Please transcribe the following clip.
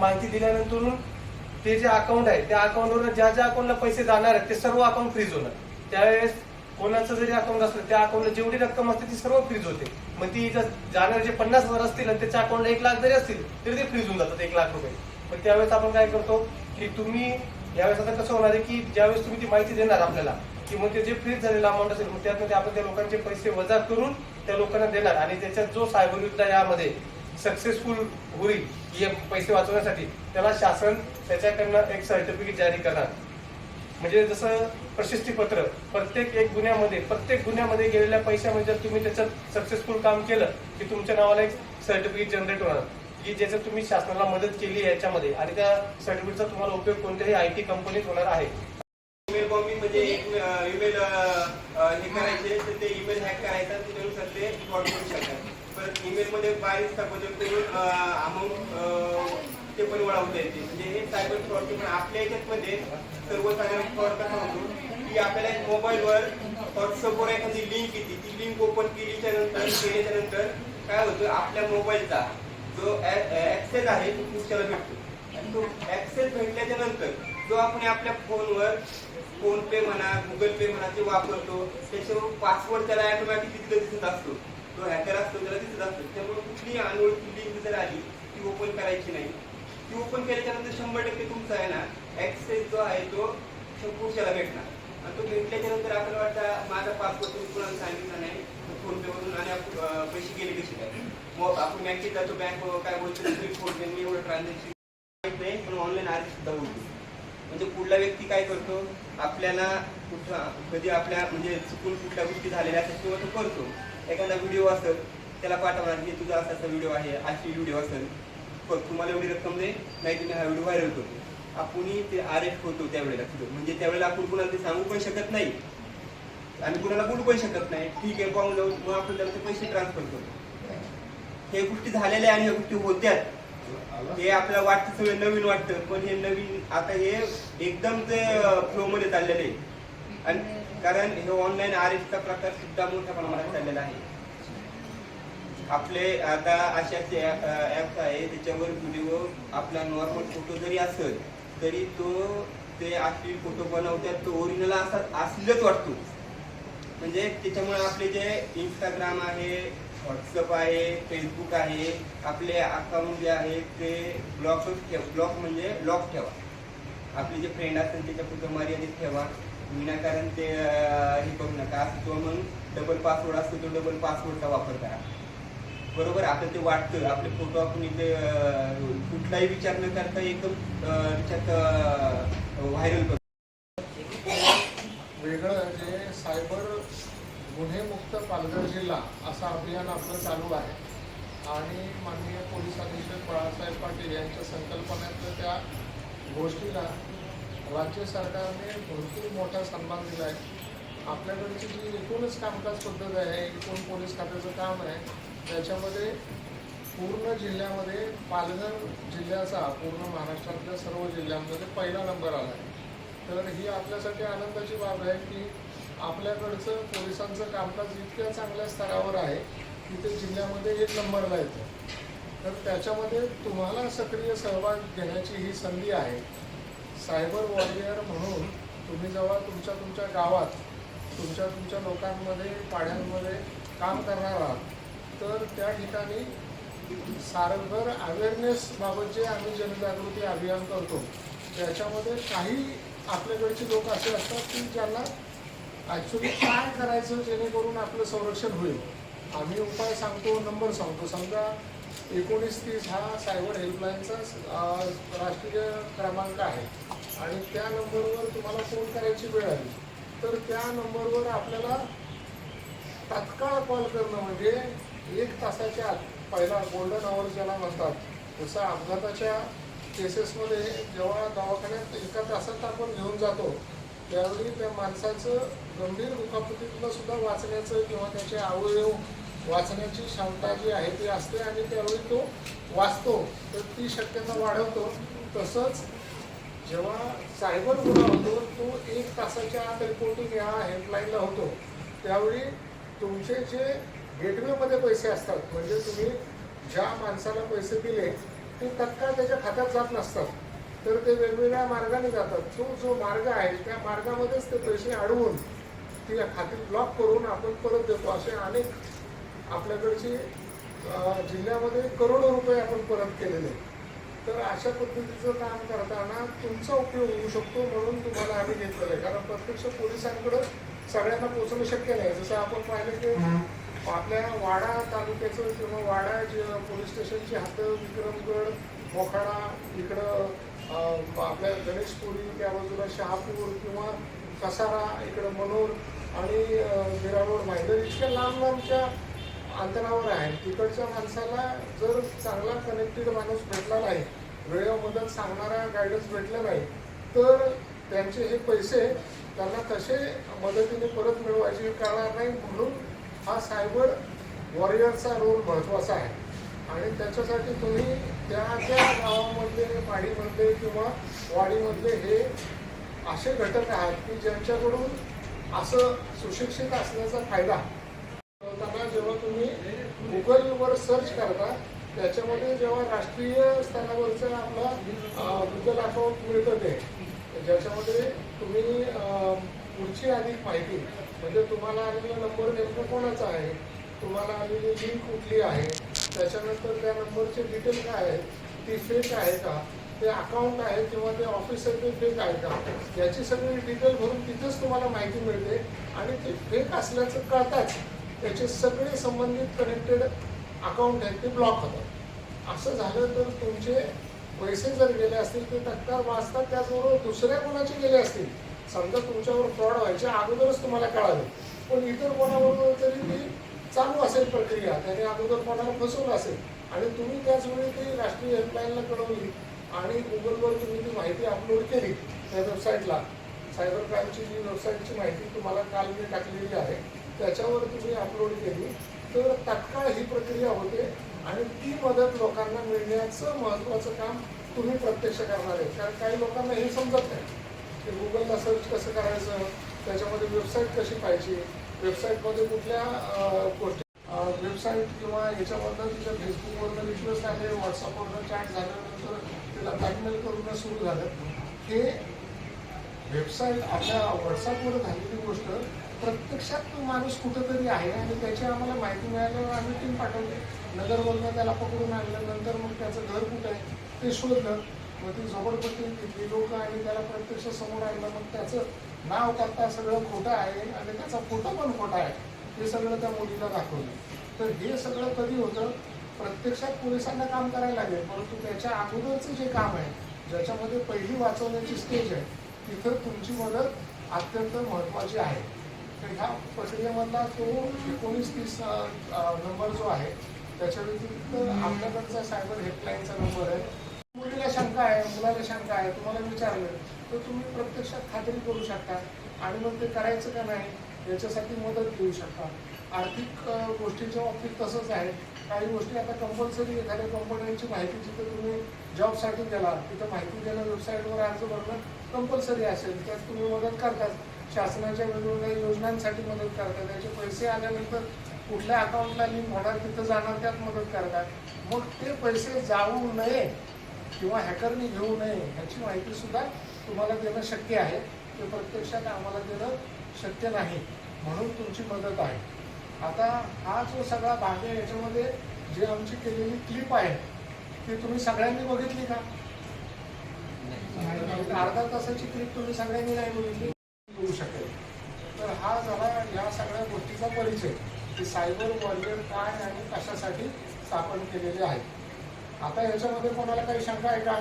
माहिती दिल्यानंतर ते जे अकाउंट आहे त्या अकाउंटवर ज्या ज्या अकाउंटला पैसे जाणार आहेत ते सर्व अकाउंट फ्रीज होणार. त्यावेळेस कोणाचं जरी अकाउंट असलं त्या अकाउंटला जेवढी रक्कम असते ती सर्व फ्रीज होते. मग ती जर जाणारे जे पन्नास हजार असतील आणि त्याच्या अकाउंटला एक लाख जरी असतील तरी ते फ्रीज होऊन जातात एक लाख रुपये. मग त्यावेळेस आपण काय करतो की तुम्ही यावेळेस आता कसं होणार आहे की ज्यावेळेस तुम्ही ती माहिती देणार आपल्याला की मग ते जे फ्रीज झालेलं अमाऊंट असेल मग त्यातमध्ये आपण त्या लोकांचे पैसे वजा करून त्या लोकांना देणार. आणि त्याच्यात जो सायबर युद्ध यामध्ये सक्सेसफुल होईल हे पैसे वाचवण्यासाठी त्याला शासन त्याच्याकडनं एक सर्टिफिकेट जारी करणार. म्हणजे जसं प्रशस्तीपत्र प्रत्येक एक गुन्ह्यामध्ये प्रत्येक गुन्ह्यामध्ये गेलेल्या पैशामध्ये जर तुम्ही त्याच्यात सक्सेसफुल काम केलं की तुमच्या नावाला एक सर्टिफिकेट जनरेट होणार. की ज्याच्यात तुम्ही शासनाला मदत केली याच्यामध्ये आणि त्या सर्टिफिकेटचा तुम्हाला उपयोग कोणत्याही आय टी कंपनीत होणार आहे. ईमेल बॉम्बिंग म्हणजे ईमेल हे करायचे ते ईमेल हॅक करायचा त्याच्यानुसार ते फ्रॉड करू शकतात परत ईमेलमध्ये मध्ये बारीक बदल करून अमाऊंट ते पण वळवता येते. म्हणजे हे सायबर फ्रॉड पण आपल्या याच्यात सर्वसाधारण फ्रॉड कसा होतो? की आपल्याला एक मोबाईलवर व्हॉट्सअपवर एखादी लिंक येते. ती लिंक ओपन केलीच्या नंतर केल्याच्यानंतर काय होतं? आपल्या मोबाईलचा जो ऍक्सेस आहे तो पुढच्याला भेटतो? आणि तो ऍक्सेस भेटल्याच्या नंतर जो आपण आपल्या फोनवर फोन पे म्हणा गुगल पे म्हणा ते वापरतो त्याच्यावर पासवर्ड त्याला ऑटोमॅटिक तिथं दिसत असतो. तो हॅकर असतो त्याला दिसत असतो. त्यामुळे कुठली अनोळखी लिंक जर आली ती ओपन करायची नाही. ती ओपन केल्याच्यानंतर शंभर टक्के तुमचा आहे ना ऍक्सेस जो आहे तो पुढच्याला भेटणार. आणि तो भेटल्याच्या नंतर आपल्याला वाटतं माझा पासपोर्ट तुम्ही कुणाला सांगितला नाही फोन पे वरून आणि आपण पैसे गेले कसे काय? मग आपण बँकेत जातो बँक काय बोलतो फोन पे मी एवढं ट्रान्झॅक्शन माहीत नाही पण ऑनलाईन आधी सुद्धा बोलतो. म्हणजे पुढला व्यक्ती काय करतो? आपल्याला कुठं कधी आपल्या म्हणजे चुकून कुठल्या गोष्टी झालेल्या असतात किंवा तो करतो. एखादा व्हिडिओ असेल त्याला पाठवणार की तुझा असा असा व्हिडिओ आहे अशी व्हिडिओ असेल. पण तुम्हाला एवढी रक्कम दे नाही तुम्ही हा व्हिडिओ व्हायरल करतो. आपणही ते अरेस्ट होतो त्यावेळेला तिथं. म्हणजे त्यावेळेला आपण कुणाला ते सांगू पण शकत नाही. आणि कुणाला बोलू पण शकत नाही. ठीक आहे पाहून जाऊ मग आपण त्याला ते पैसे ट्रान्सफर करतो. हे गोष्टी झालेल्या आणि ह्या गोष्टी होत्यात हे आपल्याला वाटतं सगळं नवीन वाटतं पण हे नवीन आता हे एकदम ते फ्लो मध्ये चाललेलं आहे. आणि कारण हे ऑनलाईन आर चा प्रकार सुद्धा मोठ्या प्रमाणात चाललेला आहे. आपले आता अशा ऍप्स आहे त्याच्यावर व्हिडिओ आपला नॉर्मल फोटो जरी असेल तरी तो ते असली फोटो बनवतात तो ओरिजिनल असा असलंच वाटतो. म्हणजे त्याच्यामुळे आपले जे इंस्टाग्राम आहे व्हॉट्सअप आहे फेसबुक आहे आपले अकाउंट जे आहे ते ब्लॉकच ठेव ब्लॉक म्हणजे लॉक ठेवा. आपले जे फ्रेंड असतील त्याच्या पुढे मर्यादित ठेवा. विनाकारण ते हे करू नका. किंवा मग डबल पासवर्ड असतो तो डबल पासवर्डचा वापर करा. बरोबर? आता ते वाटतं. आपले फोटो आपण इथे कुठलाही विचार न करता एकदम त्याच्यात व्हायरल करतो. वेगळं जे सायबर गुन्हेमुक्त पालघर जिल्हा असं अभियान आपलं चालू आहे. आणि माननीय पोलीस अधीक्षक बाळासाहेब पाटील यांच्या संकल्पनेतल्या त्या गोष्टीला राज्य सरकारने भरपूर मोठा सन्मान दिला आहे. आपल्याकडची जी एकूणच कामकाज पद्धत आहे एकूण पोलीस खात्याचं काम आहे त्याच्यामध्ये पूर्ण जिल्ह्यामध्ये पालघर जिल्ह्याचा पूर्ण महाराष्ट्रातल्या सर्व जिल्ह्यांमध्ये पहिला नंबर आला आहे. तर ही आपल्यासाठी आनंदाची बाब आहे की आपल्याकडचं पोलिसांचं कामकाज इतक्या चांगल्या स्तरावर आहे की ते जिल्ह्यामध्ये एक नंबरला येतं. तर त्याच्यामध्ये तुम्हाला सक्रिय सहभाग घेण्याची ही संधी आहे. सायबर वॉरियर म्हणून तुम्ही जेव्हा तुमच्या तुमच्या गावात तुमच्या तुमच्या लोकांमध्ये पाड्यांमध्ये काम करणार आहात तर त्या ठिकाणी सारभर अवेअरनेसबाबत जे आम्ही जनजागृती अभियान करतो त्याच्यामध्ये काही आपल्याकडचे लोक असे असतात की ज्यांना ॲक्च्युली काय करायचं जेणेकरून आपलं संरक्षण होईल. आम्ही उपाय सांगतो नंबर सांगतो. समजा एकोणीस तीस हा सायबर हेल्पलाईनचा राष्ट्रीय क्रमांक आहे. आणि त्या नंबरवर तुम्हाला फोन करायची वेळ आली. तर त्या नंबरवर आपल्याला तात्काळ कॉल करणं म्हणजे एक तासाच्या आत पहिला गोल्डन आवर ज्याला म्हणतात जसं अपघाताच्या केसेसमध्ये जेव्हा दवाखान्यात एका तासात आपण घेऊन जातो त्यावेळी त्या माणसाचं गंभीर दुखापतीतलं सुद्धा वाचण्याचं किंवा त्याचे अवयव वाचण्याची क्षमता जी आहे ती असते आणि त्यावेळी तो वाचतो. तर ती शक्यता वाढवतो. तसंच जेव्हा सायबर गुन्हा होतो तो एक तासाच्या आत रिपोर्टिंग या हेल्पलाईनला होतो. त्यावेळी तुमचे जे गेटवेमध्ये पैसे असतात म्हणजे तुम्ही ज्या माणसाला पैसे दिले ते तत्काळ त्याच्या खात्यात जात नसतात. तर ते वेगवेगळ्या मार्गाने जातात. तो जो मार्ग आहे त्या मार्गामध्येच ते पैसे अडवून ती खाती ब्लॉक करून आपण परत देतो. असे अनेक आपल्याकडचे जिल्ह्यामध्ये करोडो रुपये आपण परत केलेले आहेत. तर अशा पद्धतीचं काम करताना तुमचा उपयोग होऊ शकतो म्हणून तुम्हाला आम्ही घेतलेलं आहे. कारण प्रत्यक्ष पोलिसांकडं सगळ्यांना पोहोचणं शक्य नाही. जसं आपण पाहिलं की आपल्या वाडा तालुक्याचं किंवा वाडा जे पोलीस स्टेशनची हातं विक्रमगड मोखाडा इकडं आपल्या गणेशपुरी त्या बाजूला शहापूर किंवा कसारा इकडं मनोर आणि गिरारोड माहिदर इतक्या लांब लांबच्या अंतरावर आहे तिकडच्या माणसाला जर चांगला कनेक्टेड माणूस भेटला नाही वेळेमधत सांगणारा गायडन्स भेटला नाही तर त्यांचे हे पैसे त्यांना कसे मदतीने परत मिळवायचे हे कळणार नाही म्हणून हा सायबर वॉरियरचा रोल महत्त्वाचा आहे. आणि त्याच्यासाठी तुम्ही त्या त्या गावामधले पाडीमधले किंवा वाडीमधले हे असे घटक आहेत की ज्यांच्याकडून असं सुशिक्षित असण्याचा फायदा. त्यांना जेव्हा तुम्ही गुगलवर सर्च करता त्याच्यामध्ये जेव्हा राष्ट्रीय स्तरावरचं आपला गुगल अकाउंट मिळतं ते ज्याच्यामध्ये तुम्ही पुढची अधिक माहिती म्हणजे तुम्हाला आलेला नंबर नेमका कोणाचा आहे तुम्हाला आलेली लिंक कुठली आहे त्याच्यानंतर त्या नंबरचे डिटेल काय आहे ती फेक आहे का ते अकाउंट आहे किंवा ते ऑफिसर ते फेक आहे का याची सगळी डिटेल भरून तिथेच तुम्हाला माहिती मिळते. आणि ते फेक असल्याचं कळताच त्याचे सगळे संबंधित कनेक्टेड अकाउंट आहेत ते ब्लॉक होतात असं झालं तर तुमचे पैसे जर गेले असतील ते तक्रार वाचतात त्याचबरोबर दुसऱ्या कोणाचे गेले असतील? समजा तुमच्यावर फ्रॉड व्हायच्या अगोदरच तुम्हाला कळावे पण इतर कोणाबरोबर तरी ती चालू असेल प्रक्रिया त्याने अगोदर कोणाला फसवलं असेल. आणि तुम्ही त्याचवेळी ती राष्ट्रीय हेल्पलाईनला कळवली आणि गुगलवर तुम्ही ती माहिती अपलोड केली त्या वेबसाईटला सायबर क्राईमची जी वेबसाईटची माहिती तुम्हाला काल मी टाकलेली आहे त्याच्यावर तुम्ही अपलोड केली. तर तत्काळ ही प्रक्रिया होते आणि ती मदत लोकांना मिळण्याचं महत्त्वाचं काम तुम्ही प्रत्यक्ष करणार आहे. कारण काही लोकांना हे समजत नाही की गुगलला सर्च कसं करायचं त्याच्यामध्ये वेबसाईट कशी पाहिजे वेबसाईटमध्ये कुठल्या गोष्टी वेबसाईट किंवा याच्यामधनं तिच्या फेसबुकवरनं रिक्वेस्ट आले व्हॉट्सअपवरनं चॅट झाल्यानंतर तिला ब्लॅकमेल करून सुरू झालं. हे वेबसाईट आपल्या व्हॉट्सअपवर झालेली गोष्ट प्रत्यक्षात तो माणूस कुठंतरी आहे आणि त्याची आम्हाला माहिती मिळाल्यावर आम्ही टीम पाठवली. नगरवरनं त्याला पकडून आणलं. नंतर मग त्याचं घर कुठं आहे ते शोधलं. मग ती झोपडपट्टी तिथली लोक आणि त्याला प्रत्यक्ष समोर आणलं. मग त्याचं नाव करता सगळं खोटं आहे आणि त्याचा फोटो पण खोटा आहे. हे सगळं त्या मुलीला दाखवलं. तर हे सगळं कधी होतं? प्रत्यक्षात पोलिसांना काम करायला लागेल. परंतु त्याच्या अगोदरचं जे काम आहे ज्याच्यामध्ये पहिली वाचवण्याची स्टेज आहे तिथं तुमची मदत अत्यंत महत्त्वाची आहे. तर ह्या प्रक्रियेमधला तो एकोणीस तीस नंबर जो आहे त्याच्या व्यतिरिक्त आपल्याकडचा सायबर हेल्पलाईनचा नंबर आहे. मुलीला शंका आहे मुलाला शंका आहे तुम्हाला विचारलं तर तुम्ही प्रत्यक्षात खात्री करू शकता आणि मग ते करायचं का नाही याच्यासाठी मदत घेऊ शकता. आर्थिक अ, गोष्टीच्या बाबतीत तसंच आहे. काही गोष्टी आता कंपल्सरी एखाद्या कंपन्यांची माहिती जिथं तुम्ही जॉबसाठी गेला तिथं माहिती देणं वेबसाईटवर अर्ज भरणं कंपल्सरी असेल. त्यात तुम्ही मदत करतात. शासनाच्या वेगवेगळ्या योजनांसाठी मदत करतात. त्याचे पैसे आल्यानंतर कुठल्या अकाउंटला लिंक होणार तिथं जाणार त्यात मदत करतात. मग ते पैसे जाऊ नये किंवा हॅकरनी घेऊ नये ह्याची माहिती सुद्धा तुम्हाला देणं शक्य आहे. ते प्रत्यक्षात आम्हाला देणं शक्य नाही. म्हणून तुमची मदत आहे. आता हा जो सगळा भाग आहे याच्यामध्ये जी आमची केलेली क्लिप आहे ती तुम्ही सगळ्यांनी बघितली का? अर्धा तासाची क्लिप तुम्ही सगळ्यांनी नाही बघितली? हा झाला या सगळ्या गोष्टीचा परिचय की सायबर वॉरियर काय आणि कशासाठी स्थापन केलेले आहे. आता याच्यामध्ये कोणाला काही शंका आहे का?